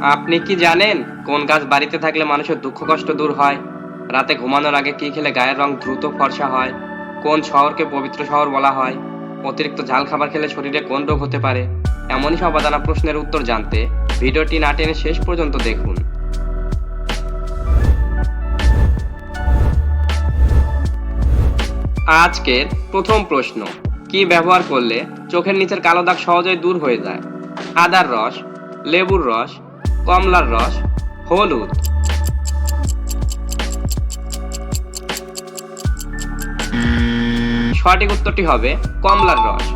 আপনি কি জানেন কোন গাছ বাড়িতে থাকলে মানুষের দুঃখ কষ্ট দূর হয়? রাতে ঘুমানোর আগে কি খেলে গায়ের রং দ্রুত ফর্সা হয়? কোন শহরকে পবিত্র শহর বলা হয়? অতিরিক্ত ঝাল খাবার খেলে শরীরে কোন রোগ হতে পারে? এমনই সব অজানা প্রশ্নের উত্তর জানতে ভিডিওটি না টেনে শেষ পর্যন্ত দেখুন। আজকের প্রথম প্রশ্ন, কি ব্যবহার করলে চোখের নিচের কালো দাগ সহজেই দূর হয়ে যায়? আদার রস, লেবুর রস কমলার রস, হলুদ। সঠিক উত্তরটি হবে কমলার রস।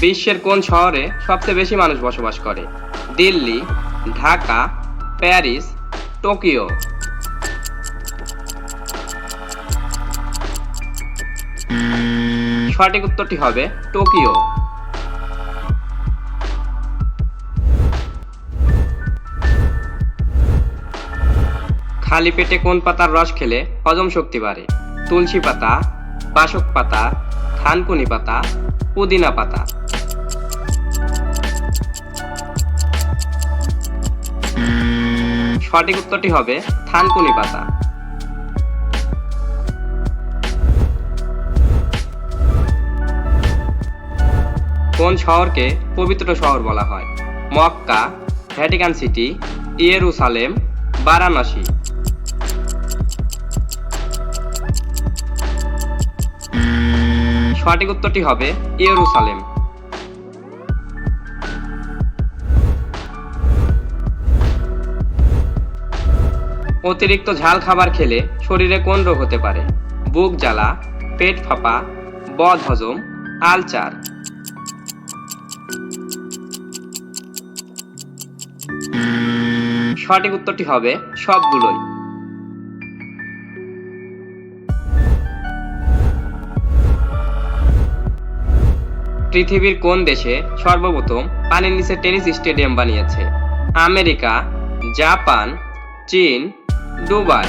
বিশ্বের কোন শহরে সবচেয়ে বেশি মানুষ বসবাস করে? Delhi, Dhaka, Paris, Tokyo. সঠিক উত্তরটি হবে টোকিও। খালি পেটে কোন পাতার রস খেলে হজম শক্তি বাড়ে? তুলসী পাতা, বাসক পাতা, থানকুনি পাতা, পুদিনা পাতা। সঠিক উত্তরটি হবে থানকুনি পাতা। কোন শহরকে পবিত্র শহর বলা হয়? Mecca, Vatican city, Jerusalem, Varanasi. সঠিক উত্তরটি হবে ইয়েরুসালেম। অতিরিক্ত ঝাল খাবার খেলে শরীরে কোন রোগ হতে পারে? বুক জ্বালা, পেট ফাঁপা বদ হজম আলচার। সঠিক উত্তরটি হবে সবগুলোই। পৃথিবীর কোন দেশে সর্বপ্রথম পানির নিচে টেনিস স্টেডিয়াম বানিয়েছে? আমেরিকা, জাপান, চীন, দুবাই।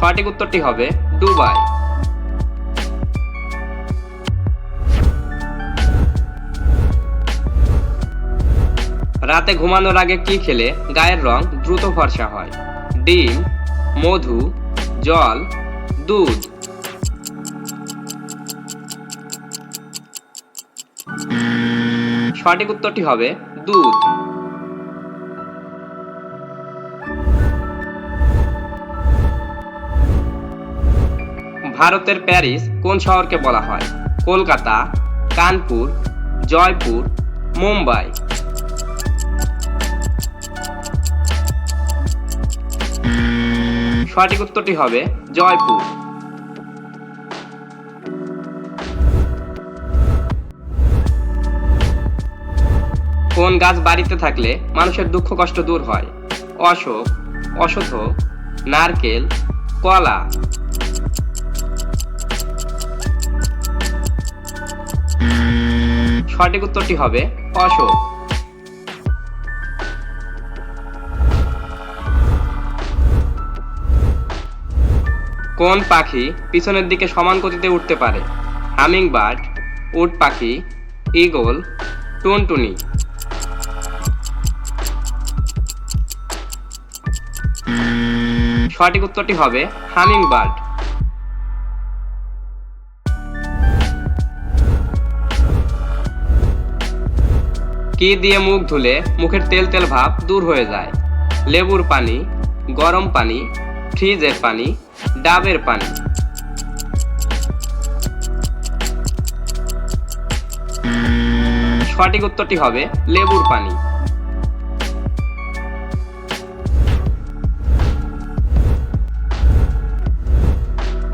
সঠিক উত্তরটি হবে দুবাই। রাতে ঘুমানোর আগে কি খেলে গায়ের রং দ্রুত ফর্সা হয়? ডিম, মধু, জল, দুধ। সঠিক উত্তরটি হবে দুধ। ভারতের প্যারিস কোন শহরকে বলা হয়? কলকাতা, কানপুর, জয়পুর, মুম্বাই। সঠিক উত্তরটি হবে জয়পুর। কোন গাছ বাড়িতে থাকলে মানুষের দুঃখ কষ্ট দূর হয়? অশোক অশথ নারকেল, কলা। সঠিক উত্তরটি হবে অশোক। কোন পাখি পিছনের দিকে সমান গতিতে উঠতে পারে? হামিং বার্ড উট পাখি ইগল টুনটুনি। সঠিক উত্তরটি হবে হামিং বার্ড কি দিয়ে মুখ ধুলে মুখের তেল তেল ভাব দূর হয়ে যায়? লেবুর পানি, গরম পানি ফ্রিজের পানি, ডাবের পানি। সঠিক উত্তরটি হবে লেবুর পানি।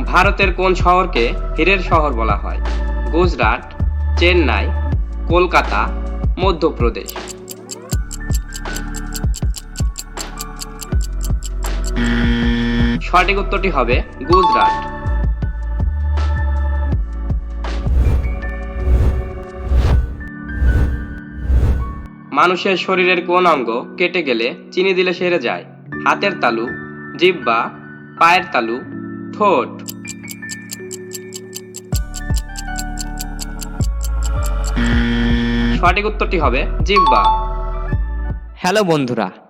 ভারতের কোন শহরকে হীরের শহর বলা হয়? গুজরাট, চেন্নাই, কলকাতা, মধ্যপ্রদেশ। সঠিক উত্তরটি হবে গুজরাট। মানুষের শরীরের কোন অঙ্গ কেটে গেলে চিনি দিলে সেরে যায়? হাতের তালু, জিব্বা, পায়ের তালু, ঠোঁট। সঠিক উত্তরটি হবে জিব্বা। হ্যালো বন্ধুরা